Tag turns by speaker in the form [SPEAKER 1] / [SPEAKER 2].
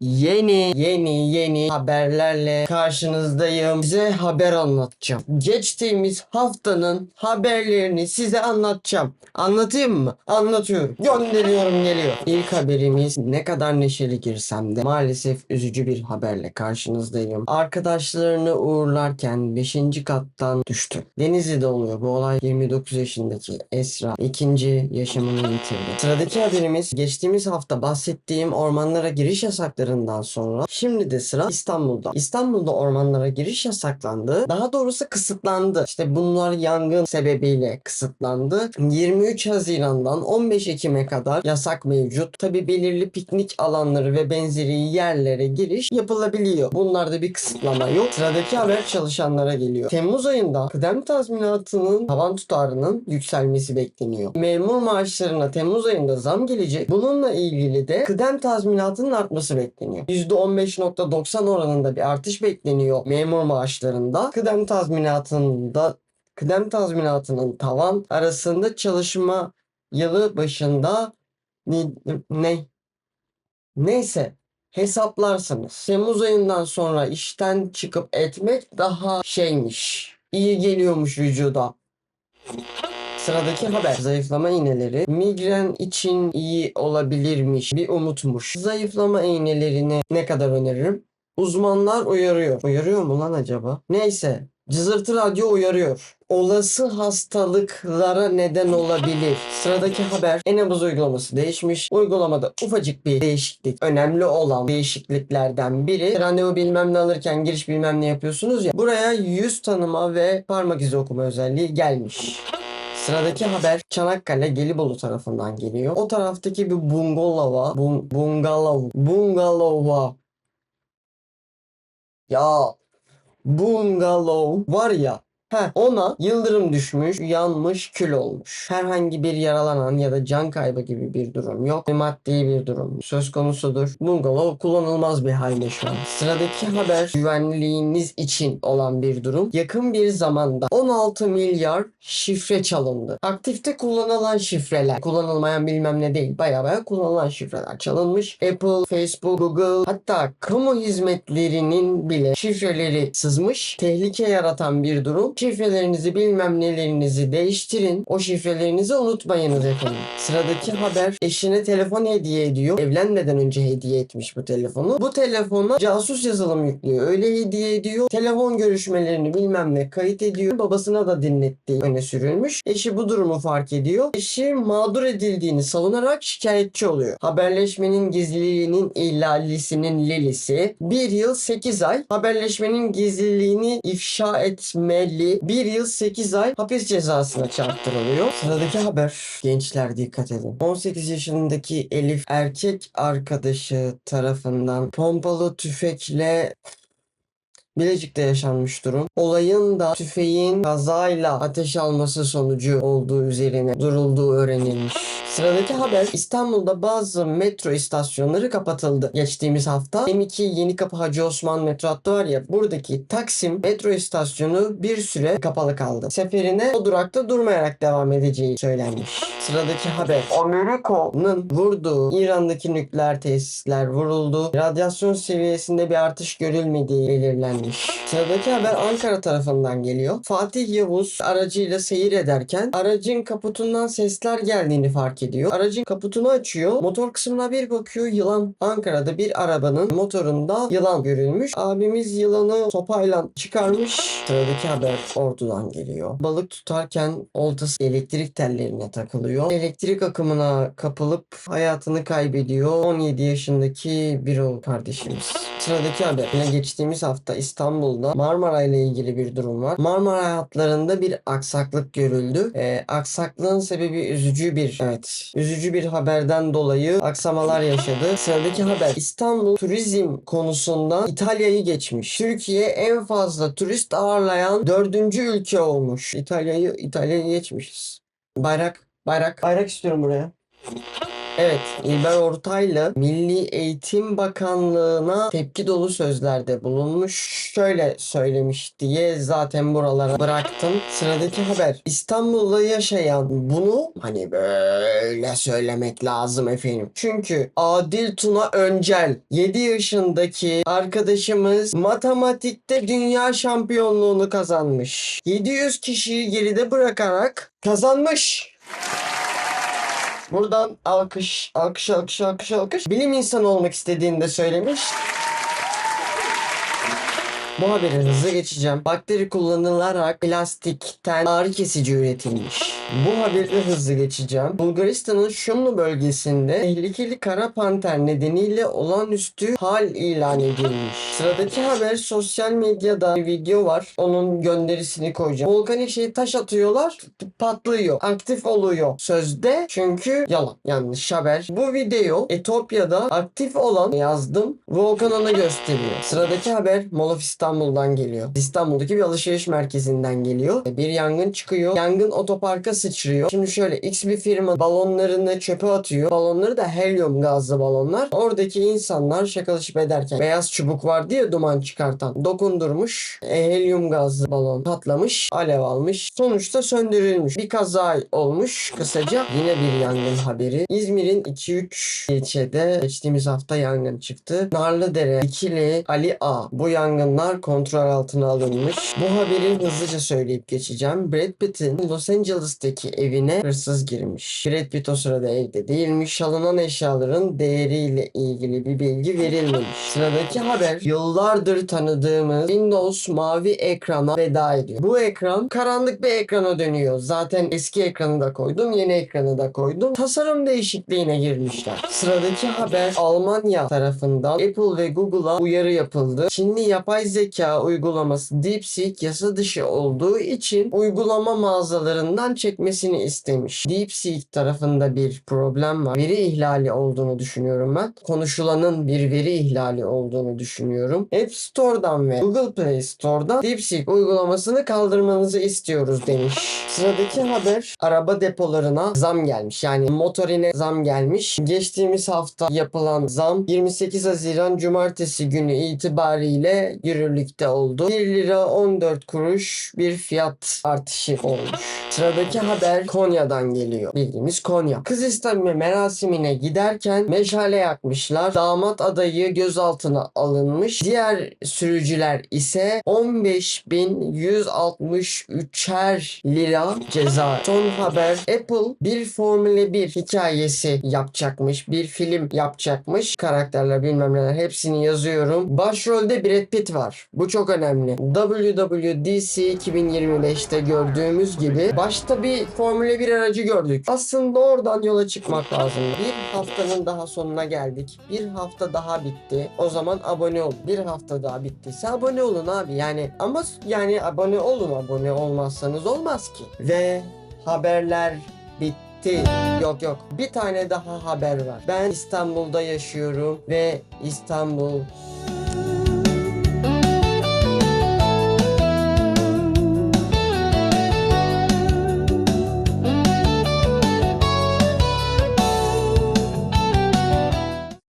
[SPEAKER 1] yeni yeni yeni haberlerle karşınızdayım. Size haber anlatacağım. Geçtiğimiz haftanın haberlerini size anlatacağım. Anlatayım mı? Anlatıyorum. Gönderiyorum geliyor. İlk haberimiz ne kadar neşeli girsem de maalesef üzücü bir haberle karşınızdayım. Arkadaşlarını uğurlarken 5. kattan düştü. Denizli'de oluyor bu olay. 29 yaşındaki Esra ikinci yaşamını yitirdi. Sıradaki haberimiz geçtiğimiz hafta bahsettiğim ormanlara giriş yasaklarından sonra şimdi de sıra İstanbul'da. İstanbul'da ormanlara giriş yasaklandı. Daha doğrusu kısıtlandı. İşte bunlar yangın sebebiyle kısıtlandı. 23 Haziran'dan 15 Ekim'e kadar yasak mevcut. Tabi belirli piknik alanları ve benzeri yerlere giriş yapılabiliyor. Bunlarda bir kısıtlama yok. Sıradaki haber çalışanlara geliyor. Temmuz ayında kıdem tazminatının tavan tutarının yükselmesi bekleniyor. Memur maaşlarına Temmuz ayında zam gelecek. Bununla ilgili de kıdem tazminatının artması bekleniyor. %15.90 oranında bir artış bekleniyor memur maaşlarında. Kıdem tazminatında kıdem tazminatının tavan arasında çalışma yılı başında ne, ne neyse hesaplarsınız. Temmuz ayından sonra işten çıkıp etmek daha şeymiş. iyi geliyormuş vücuda. Sıradaki haber. Zayıflama iğneleri migren için iyi olabilirmiş. Bir umutmuş. Zayıflama iğnelerini ne kadar öneririm? Uzmanlar uyarıyor. Uyarıyor mu lan acaba? Neyse. Cızırtı Radyo uyarıyor. Olası hastalıklara neden olabilir. Sıradaki haber Enabuz uygulaması değişmiş. Uygulamada ufacık bir değişiklik. Önemli olan değişikliklerden biri. Randevu bilmem ne alırken giriş bilmem ne yapıyorsunuz ya. Buraya yüz tanıma ve parmak izi okuma özelliği gelmiş. Sıradaki haber Çanakkale Gelibolu tarafından geliyor. O taraftaki bir bungalova, bun, bungalov, bungalova. Ya bungalov var ya Heh, ona yıldırım düşmüş, yanmış, kül olmuş. Herhangi bir yaralanan ya da can kaybı gibi bir durum yok. Maddi bir durum söz konusudur. Bungalov kullanılmaz bir halde şu an. Sıradaki haber güvenliğiniz için olan bir durum. Yakın bir zamanda 16 milyar şifre çalındı. Aktifte kullanılan şifreler, kullanılmayan bilmem ne değil. Baya baya kullanılan şifreler çalınmış. Apple, Facebook, Google hatta kamu hizmetlerinin bile şifreleri sızmış. Tehlike yaratan bir durum. Şifrelerinizi bilmem nelerinizi değiştirin. O şifrelerinizi unutmayınız efendim. Sıradaki haber eşine telefon hediye ediyor. Evlenmeden önce hediye etmiş bu telefonu. Bu telefona casus yazılım yüklüyor. Öyle hediye ediyor. Telefon görüşmelerini bilmem ne kayıt ediyor. Babasına da dinlettiği öne sürülmüş. Eşi bu durumu fark ediyor. Eşi mağdur edildiğini savunarak şikayetçi oluyor. Haberleşmenin gizliliğinin ihlalisinin lelisi. Bir yıl 8 ay haberleşmenin gizliliğini ifşa etmeli. Bir yıl 8 ay hapis cezasına çarptırılıyor. Sıradaki haber. Gençler dikkat edin. 18 yaşındaki Elif erkek arkadaşı tarafından pompalı tüfekle Bilecik'te yaşanmış durum. Olayın da tüfeğin kazayla ateş alması sonucu olduğu üzerine durulduğu öğrenilmiş. Sıradaki haber İstanbul'da bazı metro istasyonları kapatıldı. Geçtiğimiz hafta M2 Yenikapı Hacı Osman metro hattı var ya buradaki Taksim metro istasyonu bir süre kapalı kaldı. Seferine o durakta durmayarak devam edeceği söylenmiş. Sıradaki haber Amerika'nın vurduğu İran'daki nükleer tesisler vuruldu. Radyasyon seviyesinde bir artış görülmediği belirlenmiş. Sıradaki haber Ankara tarafından geliyor. Fatih Yavuz aracıyla seyir ederken aracın kaputundan sesler geldiğini fark ediyor. Aracın kaputunu açıyor. Motor kısmına bir bakıyor. Yılan. Ankara'da bir arabanın motorunda yılan görülmüş. Abimiz yılanı sopayla çıkarmış. Sıradaki haber ordudan geliyor. Balık tutarken oltası elektrik tellerine takılıyor. Elektrik akımına kapılıp hayatını kaybediyor. 17 yaşındaki bir oğul kardeşimiz. Sıradaki haber. Yine geçtiğimiz hafta İstanbul'da Marmara ile ilgili bir durum var. Marmara hatlarında bir aksaklık görüldü. Ee, aksaklığın sebebi üzücü bir evet üzücü bir haberden dolayı aksamalar yaşadı. Sıradaki haber. İstanbul turizm konusunda İtalya'yı geçmiş. Türkiye en fazla turist ağırlayan dördüncü ülke olmuş. İtalya'yı İtalya'yı geçmişiz. Bayrak bayrak bayrak istiyorum buraya. Evet, İlber Ortaylı Milli Eğitim Bakanlığı'na tepki dolu sözlerde bulunmuş. Şöyle söylemiş diye zaten buralara bıraktım. Sıradaki haber. İstanbul'da yaşayan bunu hani böyle söylemek lazım efendim. Çünkü Adil Tuna Öncel 7 yaşındaki arkadaşımız matematikte dünya şampiyonluğunu kazanmış. 700 kişiyi geride bırakarak kazanmış. Buradan alkış, alkış, alkış, alkış, alkış. Bilim insanı olmak istediğini de söylemiş. Bu haberi hızlı geçeceğim. Bakteri kullanılarak plastikten ağrı kesici üretilmiş. Bu haberi hızlı geçeceğim. Bulgaristan'ın Şumlu bölgesinde tehlikeli kara panter nedeniyle olağanüstü hal ilan edilmiş. Sıradaki haber sosyal medyada bir video var. Onun gönderisini koyacağım. Volkanik şey taş atıyorlar patlıyor. Aktif oluyor. Sözde çünkü yalan. Yanlış haber. Bu video Etiyopya'da aktif olan yazdım. Volkanını gösteriyor. Sıradaki haber Mall of İstanbul'dan geliyor. İstanbul'daki bir alışveriş merkezinden geliyor. Bir yangın çıkıyor. Yangın otoparka sıçrıyor. Şimdi şöyle X bir firma balonlarını çöpe atıyor. Balonları da helyum gazlı balonlar. Oradaki insanlar şakalaşıp ederken beyaz çubuk vardı ya duman çıkartan. Dokundurmuş. E, helyum gazlı balon patlamış. Alev almış. Sonuçta söndürülmüş. Bir kaza olmuş. Kısaca yine bir yangın haberi. İzmir'in 2-3 ilçede geçtiğimiz hafta yangın çıktı. Narlıdere, İkili, Ali A. Bu yangınlar kontrol altına alınmış. Bu haberi hızlıca söyleyip geçeceğim. Brad Pitt'in Los Angeles'taki evine hırsız girmiş. Brad Pitt o sırada evde değilmiş. Çalınan eşyaların değeriyle ilgili bir bilgi verilmemiş. Sıradaki haber yıllardır tanıdığımız Windows mavi ekrana veda ediyor. Bu ekran karanlık bir ekrana dönüyor. Zaten eski ekranı da koydum, yeni ekranı da koydum. Tasarım değişikliğine girmişler. Sıradaki haber Almanya tarafından Apple ve Google'a uyarı yapıldı. Çinli yapay zeka uygulaması DeepSeek yasa dışı olduğu için uygulama mağazalarından çekmesini istemiş. DeepSeek tarafında bir problem var. Veri ihlali olduğunu düşünüyorum ben. Konuşulanın bir veri ihlali olduğunu düşünüyorum. App Store'dan ve Google Play Store'dan DeepSeek uygulamasını kaldırmanızı istiyoruz demiş. Sıradaki haber araba depolarına zam gelmiş. Yani motorine zam gelmiş. Geçtiğimiz hafta yapılan zam 28 Haziran Cumartesi günü itibariyle yürürlükte oldu. 1 lira 14 kuruş bir fiyat artışı olmuş. Sıradaki haber Konya'dan geliyor. Bildiğimiz Konya. Kız isteme merasimine giderken meşale yakmışlar. Damat adayı gözaltına alınmış. Diğer sürücüler ise 15.163'er lira ceza. Son haber Apple bir Formula 1 hikayesi yapacakmış. Bir film yapacakmış. Karakterler bilmem neler hepsini yazıyorum. Başrolde Brad Pitt var. Bu çok önemli. WWDC 2025'te gördüğümüz gibi başta bir Formula 1 aracı gördük. Aslında oradan yola çıkmak lazım. Bir haftanın daha sonuna geldik. Bir hafta daha bitti. O zaman abone ol. Bir hafta daha bittiyse abone olun abi. Yani ama yani abone olun. Abone olmazsanız olmaz ki. Ve haberler bitti. Yok yok. Bir tane daha haber var. Ben İstanbul'da yaşıyorum ve İstanbul